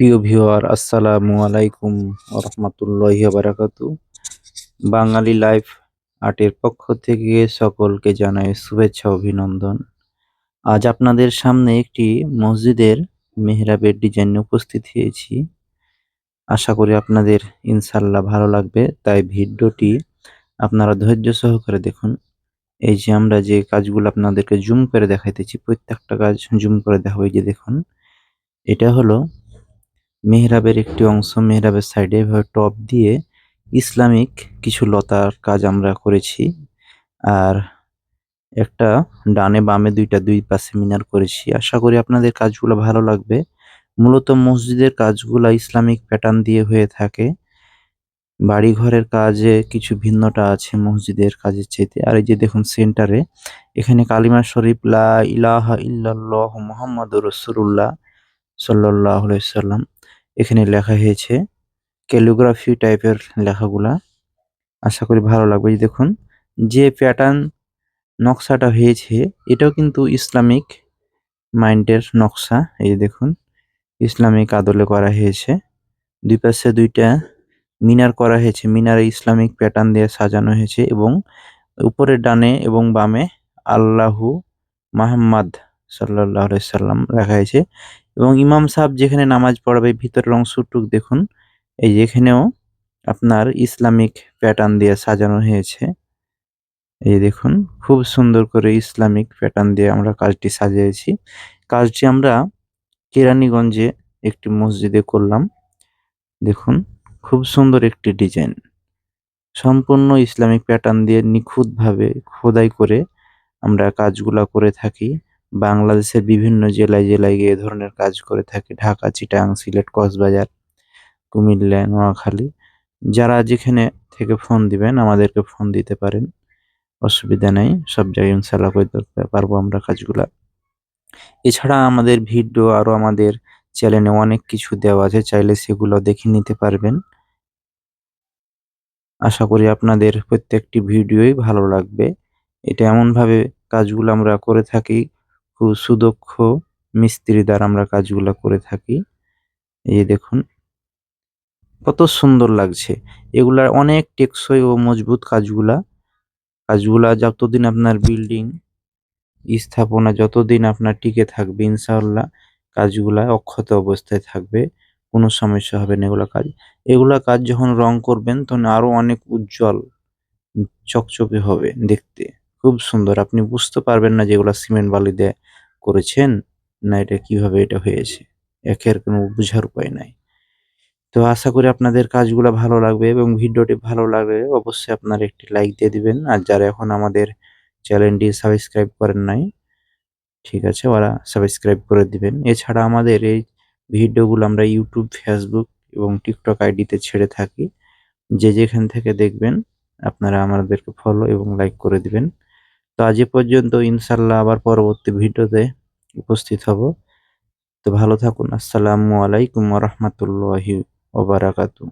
প্রিয় ভিউয়ার, আসসালামু আলাইকুম রহমতুল্লাহি বারাকাতু বাঙালি লাইফ আর্টের পক্ষ থেকে সকলকে জানাই শুভেচ্ছা, অভিনন্দন। আজ আপনাদের সামনে একটি মসজিদের মেহরাবের ডিজাইন উপস্থিত হয়েছি। আশা করি আপনাদের ইনশাল্লাহ ভালো লাগবে। তাই ভিডিওটি আপনারা ধৈর্য সহকারে দেখুন। এই যে আমরা যে কাজগুলো আপনাদেরকে জুম করে দেখাইতেছি, প্রত্যেকটা কাজ জুম করে দেখাবো যে দেখুন। এটা হলো মেহরাবের একটি অংশ মেহরাবের সাইডে এভাবে টপ দিয়ে ইসলামিক কিছু লতার কাজ আমরা করেছি। আর একটা ডানে বামে দুইটা দুই পাশে মিনার করেছি। আশা করি আপনাদের কাজগুলো ভালো লাগবে। মূলত মসজিদের কাজগুলো ইসলামিক প্যাটার্ন দিয়ে হয়ে থাকে। বাড়ি ঘরের কাজে কিছু ভিন্নতা আছে মসজিদের কাজের চাইতে। আর এই যে দেখুন সেন্টারে, এখানে কালিমা শরীফ, লা ইলাহা ইল্লাল্লাহ মোহাম্মদ রসুল্লাহ সাল্লাহ সাল্লাম এখানে লেখা হয়েছে ক্যালিগ্রাফি টাইপের লেখাগুলা। আশা করি ভালো লাগবে। দেখুন, যে প্যাটার্ন নকশাটা হয়েছে, এটাও কিন্তু ইসলামিক মাইন্ডের নকশা। এই দেখুন, ইসলামিক আদলে করা হয়েছে। দুই পাশে দুইটা মিনার করা হয়েছে। মিনারে ইসলামিক প্যাটার্ন দিয়ে সাজানো হয়েছে এবং উপরের ডানে এবং বামে আল্লাহু মাহমাদ সাল্লাহ সাল্লাম লেখা হয়েছে। এবং ইমাম সাহেব যেখানে নামাজ পড়াবে, ভিতরের অংশটুক দেখুন, এই যেখানেও আপনার ইসলামিক প্যাটার্ন দিয়ে সাজানো হয়েছে। এই দেখুন, খুব সুন্দর করে ইসলামিক প্যাটার্ন দিয়ে আমরা কাজটি সাজিয়েছি। কাজটি আমরা কেরানীগঞ্জে একটি মসজিদে করলাম। দেখুন, খুব সুন্দর একটি ডিজাইন সম্পূর্ণ ইসলামিক প্যাটার্ন দিয়ে নিখুঁতভাবে খোদাই করে আমরা কাজগুলা করে থাকি। বাংলাদেশের বিভিন্ন জেলায় জেলায় গিয়ে ধরনের কাজ করে থাকে। ঢাকা, চিটাং, সিলেট, কক্সবাজার, কুমিল্লা, নোয়াখালী। যারা যেখানে থেকে ফোন দিবেন, আমাদেরকে ফোন দিতে পারেন। অসুবিধা নেই, সব জায়গায় ইনশাল্লাহ করে করতে পারব আমরা কাজগুলা। এছাড়া আমাদের ভিডিও আরও আমাদের চ্যানেলে অনেক কিছু দেওয়া আছে, চাইলে সেগুলো দেখে নিতে পারবেন। আশা করি আপনাদের প্রত্যেকটি ভিডিওই ভালো লাগবে। এটা এমনভাবে কাজগুলো আমরা করে থাকি খুব সুদক্ষ মিস্ত্রি দ্বারা আমরা কাজগুলো করে থাকি। এই দেখুন, কত সুন্দর লাগছে। এগুলা অনেক টেকসই ও মজবুত কাজগুলা। কাজগুলা যতদিন আপনার বিল্ডিং স্থাপনা, যতদিন আপনার টিকে থাকবে, ইনশাআল্লাহ কাজগুলা অক্ষত অবস্থায় থাকবে, কোনো সমস্যা হবে না এগুলা কাজ। এগুলা কাজ যখন রং করবেন, তখন আরও অনেক উজ্জ্বল, চকচকে হবে দেখতে। খুব সুন্দর। আপনি বুঝতে পারবেন না যেগুলো সিমেন্ট বালি দিয়ে করেছেন না এটা কীভাবে এটা হয়েছে। একের কোনো বোঝার উপায় নাই। তো আশা করি আপনাদের কাজগুলো ভালো লাগবে এবং ভিডিওটি ভালো লাগবে অবশ্যই আপনারা একটি লাইক দিয়ে দিবেন। আর যারা এখন আমাদের চ্যানেলটি সাবস্ক্রাইব করেন নাই, ঠিক আছে, ওরা সাবস্ক্রাইব করে দিবেন। এছাড়া আমাদের এই ভিডিওগুলো আমরা ইউটিউব, ফেসবুক এবং টিকটক আইডিতে ছেড়ে থাকি। যে যেখান থেকে দেখবেন, আপনারা আমাদেরকে ফলো এবং লাইক করে দিবেন। তো আজ পর্যন্ত ইনশাল্লাহ আবার পরবর্তী ভিডিওতে উপস্থিত হব। তো ভালো থাকুন। আসসালামু আলাইকুম রহমতুল্লাহি ওবারাকাতু